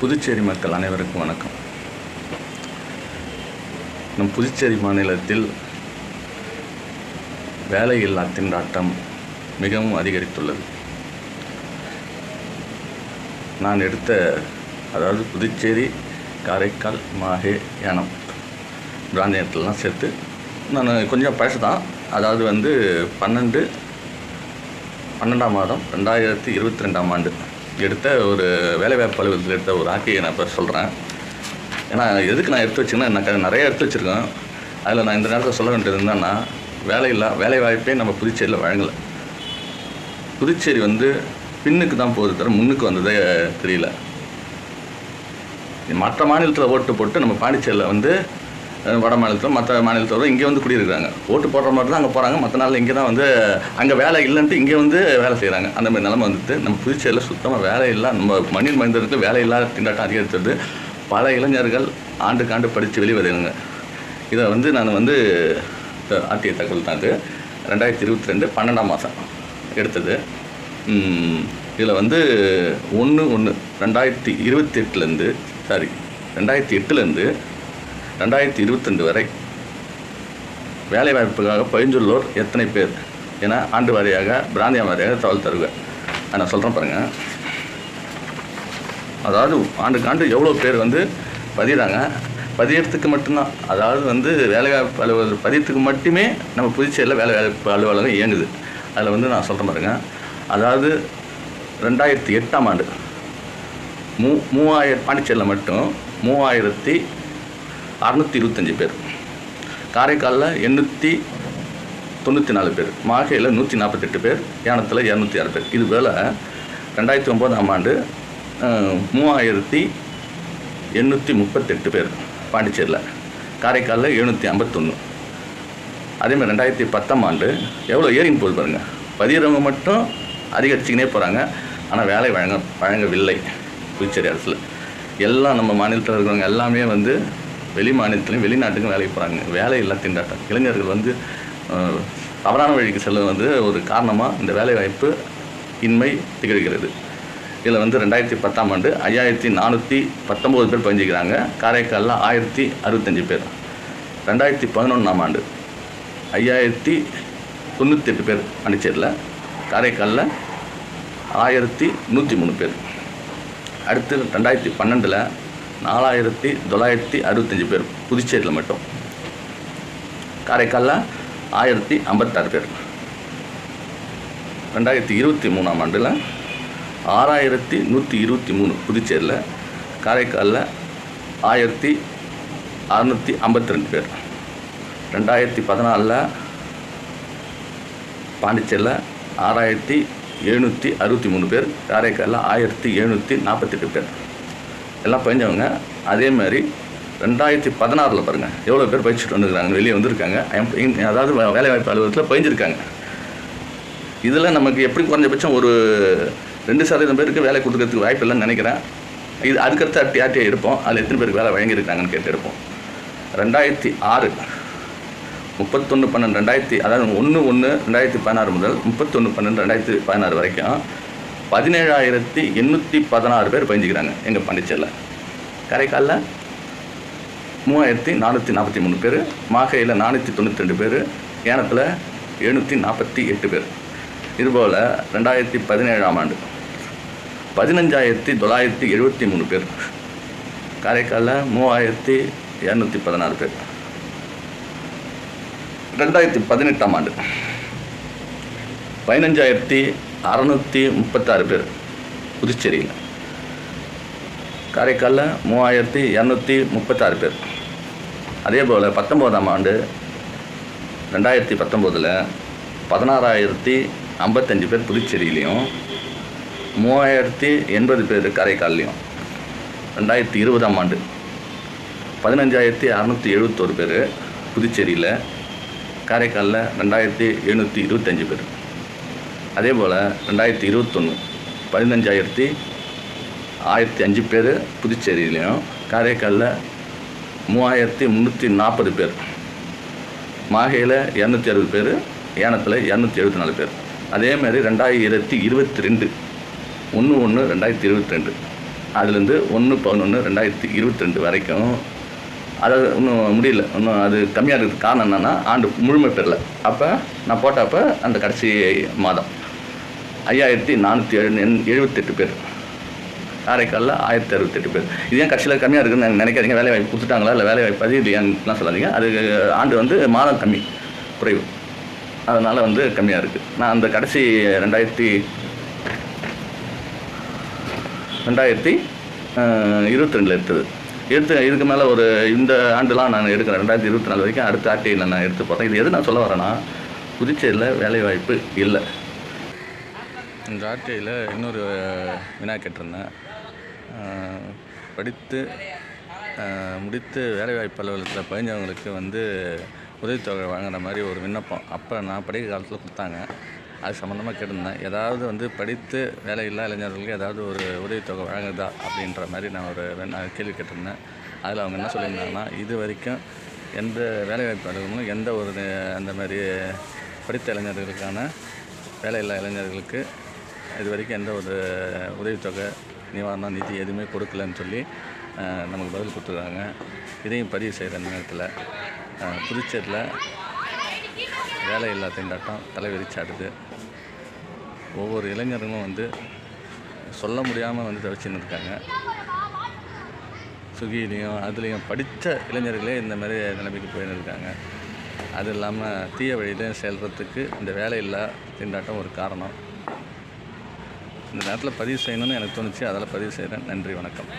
புதுச்சேரி மக்கள் அனைவருக்கும் வணக்கம். நம் புதுச்சேரி மாநிலத்தில் வேலையில்லா திண்டாட்டம் மிகவும் அதிகரித்துள்ளது. நான் எடுத்த அதாவது புதுச்சேரி காரைக்கால் மாஹே யானம் பிராந்தியத்திலலாம் சேர்த்து நான் கொஞ்சம் பழசு தான் அதாவது வந்து பன்னெண்டு பன்னெண்டாம் மாதம் ரெண்டாயிரத்தி இருபத்தி ரெண்டாம் ஆண்டு. எடுத்த ஒரு வேலைவாய்ப்பு அலுவலகத்தில் எடுத்த ஒரு ஆக்கியை நான் இப்போ சொல்கிறேன் ஏன்னா எதுக்கு நான் எடுத்து வச்சுன்னா நான் நிறைய எடுத்து வச்சுருக்கேன். அதில் நான் இந்த நேரத்தில் சொல்ல வேண்டியது என்னன்னா வேலை வேலைவாய்ப்பே வேலை வாய்ப்பே நம்ம புதுச்சேரியில் வழங்கலை. புதுச்சேரி வந்து பின்னுக்கு தான் போகுது தவிர முன்னுக்கு வந்ததே தெரியல. மற்ற மாநிலத்தில் ஓட்டு போட்டு நம்ம பாண்டிச்சேரியில் வந்து வட மாநிலத்தில் மற்ற மாநிலத்தோட இங்கே வந்து குடியிருக்கிறாங்க. ஓட்டு போடுற மாதிரி தான் அங்கே போகிறாங்க மற்ற நாள் இங்கே தான் வந்து அங்கே வேலை இல்லைன்ட்டு இங்கே வந்து வேலை செய்கிறாங்க அந்த மாதிரி நிலமை வந்துட்டு நம்ம புதுச்சேரியில் சுத்தமாக வேலை இல்லை நம்ம மண்ணில் மனிதருக்கு வேலை இல்லாத திண்டாட்டம் அதிகரித்தது பல இளைஞர்கள் ஆண்டுக்கு ஆண்டு படித்து வெளிவருங்க இதை வந்து நான் வந்து ஆர்டிஐ தகவல் தான் இது. ரெண்டாயிரத்தி இருபத்தி ரெண்டு பன்னெண்டாம் மாதம் எடுத்தது. இதில் வந்து ஒன்று ஒன்று ரெண்டாயிரத்தி இருபத்தி எட்டுலேருந்து சாரி ரெண்டாயிரத்தி எட்டுலேருந்து ரெண்டாயிரத்தி இருபத்தெண்டு வரை வேலைவாய்ப்புக்காக பயின்றுள்ளோர் எத்தனை பேர் என ஆண்டு வாரியாக பிராந்திய வாரியாக தகவல் தருவேன் நான் சொல்கிறேன் பாருங்கள் அதாவது ஆண்டுக்கு ஆண்டு எவ்வளோ பேர் வந்து பதிகிறாங்க பதியறதுக்கு மட்டும்தான். அதாவது வந்து வேலைவாய்ப்பு அலுவலர் பதியத்துக்கு மட்டுமே நம்ம புதுச்சேரியில் வேலைவாய்ப்பு அலுவலகம் இயங்குது. அதில் வந்து நான் சொல்கிறேன் பாருங்க. அதாவது ரெண்டாயிரத்தி எட்டாம் ஆண்டு மூ மூவாயிரம் பாண்டிச்சேரியில் மட்டும் மூவாயிரத்தி அறநூற்றி இருபத்தஞ்சி பேர். காரைக்காலில் எண்ணூற்றி தொண்ணூற்றி நாலு பேர். மாகையில் நூற்றி நாற்பத்தெட்டு பேர். யானத்தில் இரநூத்தி ஆறு பேர். இது போல் ரெண்டாயிரத்தி ஒம்போதாம் ஆண்டு மூவாயிரத்தி எண்ணூற்றி முப்பத்தெட்டு பேர் பாண்டிச்சேரியில். காரைக்காலில் எழுநூற்றி ஐம்பத்தொன்று அதேமாதிரி ரெண்டாயிரத்தி பத்தாம் ஆண்டு எவ்வளோ ஏறின்னு போகுது பாருங்கள் பதிகிறவங்க மட்டும் அதிகரிச்சுக்கினே போகிறாங்க ஆனால் வேலை வழங்க வழங்கவில்லை. புதுச்சேரி அரசில். எல்லாம் நம்ம மாநிலத்தில் இருக்கிறவங்க எல்லாமே வந்து வெளி மாநிலத்திலையும் வெளிநாட்டுக்கும் வேலைக்கு போகிறாங்க வேலை இல்லா திண்டாட்டம். இளைஞர்கள் வந்து தவறான வழிக்கு செல்ல வந்து ஒரு காரணமாக இந்த வேலை வாய்ப்பு இன்மை திகழ்கிறது. இதில் வந்து ரெண்டாயிரத்தி பத்தாம் ஆண்டு ஐயாயிரத்தி நானூற்றி பத்தொம்போது பேர் பதிஞ்சிக்கிறாங்க காரைக்காலில் ஆயிரத்தி அறுபத்தஞ்சி பேர். ரெண்டாயிரத்தி பதினொன்றாம் ஆண்டு ஐயாயிரத்தி தொண்ணூற்றி எட்டு பேர் பாண்டிச்சேரியில் காரைக்காலில் ஆயிரத்தி நூற்றி மூணு பேர். அடுத்து ரெண்டாயிரத்தி பன்னெண்டில் நாலாயிரத்தி தொள்ளாயிரத்தி அறுபத்தஞ்சி பேர் புதுச்சேரியில் மட்டும். காரைக்காலில் ஆயிரத்தி ஐம்பத்தாறு பேர். ரெண்டாயிரத்தி இருபத்தி மூணாம் ஆண்டில் ஆறாயிரத்தி நூற்றி இருபத்தி மூணு புதுச்சேரியில் காரைக்காலில் ஆயிரத்தி அறநூற்றி ஐம்பத்தி ரெண்டு பேர். ரெண்டாயிரத்தி பதினாலில் பாண்டிச்சேரியில் ஆறாயிரத்தி எழுநூற்றி அறுபத்தி மூணு பேர் காரைக்காலில் ஆயிரத்தி எழுநூற்றி நாற்பத்தெட்டு பேர். எல்லாம் பயஞ்சவங்க அதே மாதிரி ரெண்டாயிரத்தி பதினாறில் பாருங்கள் எவ்வளோ பேர் பயிற்சிட்டு வந்துருக்காங்க வெளியே வந்திருக்காங்க. அதாவது வேலைவாய்ப்பு அலுவலகத்தில் பயிஞ்சிருக்காங்க இதில் நமக்கு எப்படி குறைஞ்சபட்சம் ஒரு ரெண்டு சதவீதம் பேருக்கு வேலை கொடுக்கறதுக்கு வாய்ப்பு இல்லைன்னு நினைக்கிறேன். இது அதுக்கடுத்து அட்டி ஆட்டியை எடுப்போம். அதில் எத்தனை பேருக்கு வேலை வழங்கியிருக்காங்கன்னு கேட்டு எடுப்போம். ரெண்டாயிரத்தி ஆறு முப்பத்தொன்று பன்னெண்டு ரெண்டாயிரத்தி அதாவது ஒன்று ஒன்று ரெண்டாயிரத்தி பதினாறு முதல் முப்பத்தொன்று பன்னெண்டு ரெண்டாயிரத்தி பதினாறு வரைக்கும் பதினேழாயிரத்தி எண்ணூற்றி பதினாறு பேர் பயந்துக்கிறாங்க எங்கள் பாண்டிச்சேரியில். காரைக்காலில் மூவாயிரத்தி நானூற்றி நாற்பத்தி மூணு பேர் மாகையில் நானூற்றி தொண்ணூற்றி ரெண்டு பேர் ஏனத்தில் எழுநூற்றி நாற்பத்தி எட்டு பேர். இதுபோல் ரெண்டாயிரத்தி பதினேழாம் ஆண்டு பதினஞ்சாயிரத்தி தொள்ளாயிரத்தி எழுபத்தி மூணு பேர். காரைக்காலில் மூவாயிரத்தி இரநூத்தி பதினாறு பேர். ரெண்டாயிரத்தி பதினெட்டாம் ஆண்டு பதினஞ்சாயிரத்தி அறநூற்றி முப்பத்தாறு பேர் புதுச்சேரியில். காரைக்காலில் மூவாயிரத்தி இரநூத்தி முப்பத்தாறு பேர். அதே போல் பத்தொம்போதாம் ஆண்டு ரெண்டாயிரத்தி பத்தொம்போதில் பதினாறாயிரத்தி ஐம்பத்தஞ்சு பேர் புதுச்சேரியிலையும் மூவாயிரத்தி எண்பது பேர் காரைக்கால்லையும். ரெண்டாயிரத்தி இருபதாம் ஆண்டு பதினஞ்சாயிரத்தி அறநூற்றி எழுபத்தோரு பேர் புதுச்சேரியில் காரைக்காலில் ரெண்டாயிரத்தி எழுநூற்றி இருபத்தஞ்சி பேர். அதே போல் ரெண்டாயிரத்தி இருபத்தொன்று பதினஞ்சாயிரத்தி ஆயிரத்தி அஞ்சு பேர் புதுச்சேரியிலையும் காரைக்காலில் மூவாயிரத்தி முந்நூற்றி நாற்பது பேர். மாகையில் இரநூத்தி அறுபது பேர் ஏனத்தில் இரநூத்தி எழுபத்தி நாலு பேர். அதேமாதிரி ரெண்டாயிரத்தி இருபத்தி ரெண்டு ஒன்று ஒன்று ரெண்டாயிரத்தி இருபத்தி ரெண்டு. அதுலேருந்து ஒன்று பதினொன்று ரெண்டாயிரத்தி இருபத்தி ரெண்டு வரைக்கும் அதாவது இன்னும் முடியல இன்னும் அது கம்மியாக இருக்கிறதுக்கு காரணம் என்னென்னா ஆண்டு முழுமை பெறல. அப்போ நான் போட்டப்போ அந்த கடைசி மாதம். ஐயாயிரத்தி நானூற்றி எழு எழுபத்தெட்டு பேர். காரைக்காலில் ஆயிரத்தி அறுபத்தெட்டு பேர். இது ஏன் கட்சியில் கம்மியாக இருக்குதுன்னு நினைக்காதீங்க. வேலை வாய்ப்பு கொடுத்துட்டாங்களா? இல்லை வேலை வாய்ப்பு அது இது ஏன்லாம் சொல்லாதீங்க. அது ஆண்டு வந்து மாதம் கம்மி குறைவு. அதனால் வந்து கம்மியாக இருக்குது நான் அந்த கடைசி ரெண்டாயிரத்தி ரெண்டாயிரத்தி இருபத்தி ரெண்டில் எடுத்தது. எடுத்து இதுக்கு மேலே ஒரு இந்த ஆண்டுலாம் நான் எடுக்கிறேன் ரெண்டாயிரத்தி இருபத்தி நாலு வரைக்கும் அடுத்த ஆர்டிஐயில் நான் எடுத்து பார்த்தேன் இது எது நான் சொல்ல வரேன்னா புதுச்சேரியில் வேலைவாய்ப்பு இல்லை. இந்த ஆர்டிஐயில் இன்னொரு வினா கேட்டிருந்தேன். படித்து முடித்து வேலைவாய்ப்பு அலுவலகத்தில் பதிஞ்சவங்களுக்கு வந்து உதவித்தொகை வாங்குற மாதிரி ஒரு விண்ணப்பம். அப்போ நான் படிக்கிற காலத்தில் கொடுத்தாங்க. அது சம்மந்தமாக கேட்டிருந்தேன். ஏதாவது வந்து படித்து வேலை இல்லா இளைஞர்களுக்கு ஏதாவது ஒரு உதவித்தொகை வழங்குதா அப்படின்ற மாதிரி நான் ஒரு நான் கேள்வி கேட்டிருந்தேன். அதில் அவங்க என்ன சொல்லியிருந்தாங்கன்னா இது வரைக்கும் எந்த வேலைவாய்ப்பு அலுவலகமும் எந்த ஒரு அந்த மாதிரி படித்த இளைஞர்களுக்கான வேலையில்லா இளைஞர்களுக்கு இது வரைக்கும் எந்த ஒரு உதவித்தொகை நிவாரணம் நிதி எதுவுமே கொடுக்கலன்னு சொல்லி நமக்கு பதில் கொடுத்துருக்காங்க. இதையும் பதிவு செய்கிற நேரத்தில் புதுச்சேரியில் வேலையில்லா திண்டாட்டம் தலைவிரிச்சாடுது ஒவ்வொரு இளைஞர்களும் வந்து சொல்ல முடியாமல் வந்து தவிச்சுன்னு இருக்காங்க. சுகிலையும் அதுலேயும் படித்த இளைஞர்களே இந்த மாதிரி நிலைமைக்கு போயின்னு இருக்காங்க. அது இல்லாமல் தீய வழியிலையும் செல்கிறதுக்கு இந்த வேலையில்லா திண்டாட்டம் ஒரு காரணம். இந்த நேரத்தில் பதிவு செய்யணும்னு எனக்கு தோணுச்சு. அதில் பதிவு செய்கிறேன் நன்றி வணக்கம்.